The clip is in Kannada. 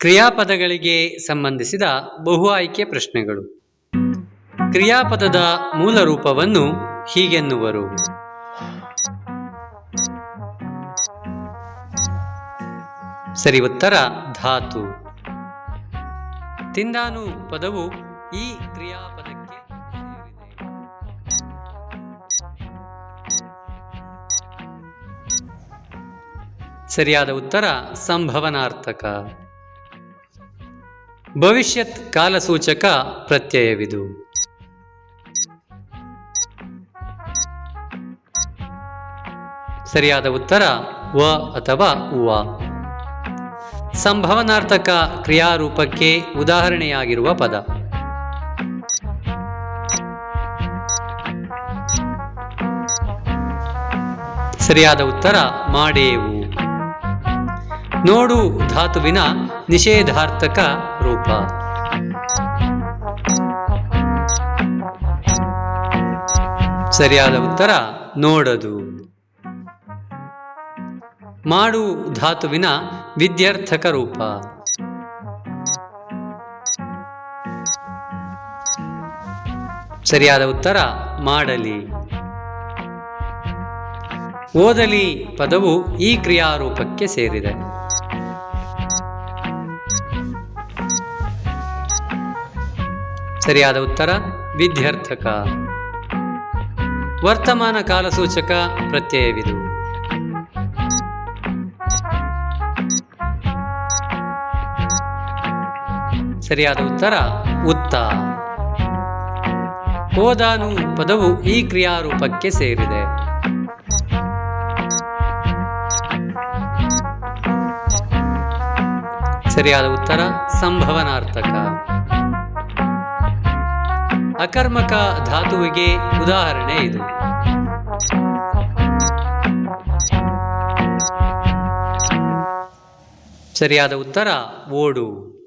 ಕ್ರಿಯಾಪದಗಳಿಗೆ ಸಂಬಂಧಿಸಿದ ಬಹು ಆಯ್ಕೆ ಪ್ರಶ್ನೆಗಳು. ಕ್ರಿಯಾಪದದ ಮೂಲ ರೂಪವನ್ನು ಹೀಗೆನ್ನುವರು. ಸರಿ, ಉತ್ತರ ಧಾತು. ತಿಂದಾನು ಪದವು ಈ ಕ್ರಿಯಾಪದಕ್ಕೆ ಸರಿಯಾದ ಉತ್ತರ ಸಂಭವನಾರ್ಥಕ. ಭವಿಷ್ಯತ್ ಕಾಲಸೂಚಕ ಪ್ರತ್ಯಯವಿದು. ಸರಿಯಾದ ಉತ್ತರ ವ ಅಥವಾ ಉವ. ಸಂಭವನಾರ್ಥಕ ಕ್ರಿಯಾರೂಪಕ್ಕೆ ಉದಾಹರಣೆಯಾಗಿರುವ ಪದ. ಸರಿಯಾದ ಉತ್ತರ ಮಾಡೇವು. ನೋಡು ಧಾತುವಿನ ನಿಷೇಧಾರ್ಥಕ ರೂಪ. ಸರಿಯಾದ ಉತ್ತರ ನೋಡದು. ಮಾಡು ಧಾತುವಿನ ವಿದ್ಯಾರ್ಥಕ ರೂಪ. ಸರಿಯಾದ ಉತ್ತರ ಮಾಡಲಿ. ಓದಲಿ ಪದವು ಈ ಕ್ರಿಯಾರೂಪಕ್ಕೆ ಸೇರಿದೆ. ಸರಿಯಾದ ಉತ್ತರ, ವಿದ್ಯಾರ್ಥಕ. ವರ್ತಮಾನ ಕಾಲಸೂಚಕ ಪ್ರತ್ಯಯವಿದು. ಸರಿಯಾದ ಉತ್ತರ, ಉತ್ತ. ಓದಾನು ಪದವು ಈ ಕ್ರಿಯಾರೂಪಕ್ಕೆ ಸೇರಿದೆ. ಸರಿಯಾದ ಉತ್ತರ, ಸಂಭವನಾರ್ಥಕ. ಅಕರ್ಮಕ ಧಾತುವಿಗೆ ಉದಾಹರಣೆ ಇದು. ಸರಿಯಾದ ಉತ್ತರ ಓಡು.